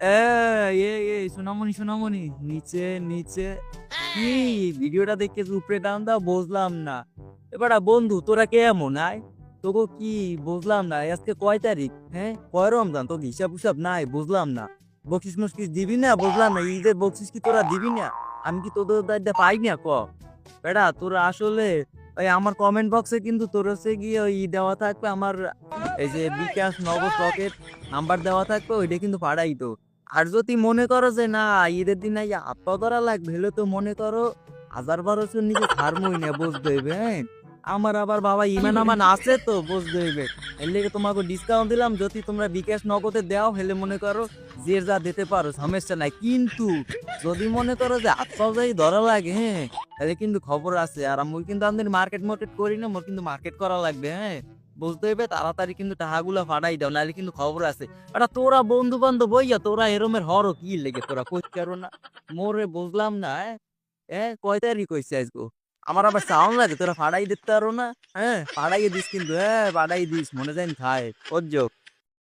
এ এ সোনামণি সোনামণি, নিচে নিচে। কি ভিডিওটা দেখে উপরে টান দাও, বুঝলাম না। এবার বন্ধু, তোরা কেমন? আয়। তোকে কি বুঝলাম না আজকে কয় তারিখ? হ্যাঁ কয় রমজান? তোকে হিসাব হিসাব নাই, বুঝলাম না। বকশিস মস্কিস দিবি না? বুঝলাম না, ঈদের বকশিস কি তোরা দিবি না? আমি কি তোদের দায়িত্ব পাই না, ক? বেটা তোরা আসলে ওই আমার কমেন্ট বক্সে কিন্তু তোর হচ্ছে গিয়ে ওই দেওয়া থাকবে, আমার এই যে বিকাশ নগদ রকেট নাম্বার দেওয়া থাকবে, ওইটা কিন্তু পাঠাই তো আর যদি মনে করো যে, না, ঈদের দিন আত্মা ধরা লাগবে, হলে তো মনে করো হাজার বারোশোর নিচে ছাড়মই না, বুঝতে হইবে হ্যাঁ? আমার আবার বাবা ইমান আমান আছে তো, বুঝতে হইবে। এর লেগে তোমাকে ডিসকাউন্ট দিলাম, যদি তোমরা বিকাশ নগদে দাও, হলে মনে করো যে যা দিতে পারো, সমস্যা নাই। কিন্তু যদি মনে করো যে আত্মাও যাই ধরা লাগে হ্যাঁ? তাহলে কিন্তু খবর আছে। আর আমি কিন্তু আমাদের মার্কেট মার্কেট করি না, মোর কিন্তু মার্কেট করা লাগবে হ্যাঁ? বুঝতে হইবে তাড়াতাড়ি কিন্তু টাহাগুলা ফাটাই দাও, নাহলে কিন্তু খবর আছে। এটা তোরা বন্ধু বান্ধব হইয়া, তোরা এরমের হর কি লেগে, তোরা কই কারও না? মোরে বুঝলাম না হ্যাঁ কয় তারিখ কইছে আজকে আমার আবার সাউন্ড লাগে, তোরা ফাড়াই দিতে পারো না? হ্যাঁ ফাড়াইয়ে দিস কিন্তু হ্যাঁ ফাড়াই দিস, মনে যায় খায় ওর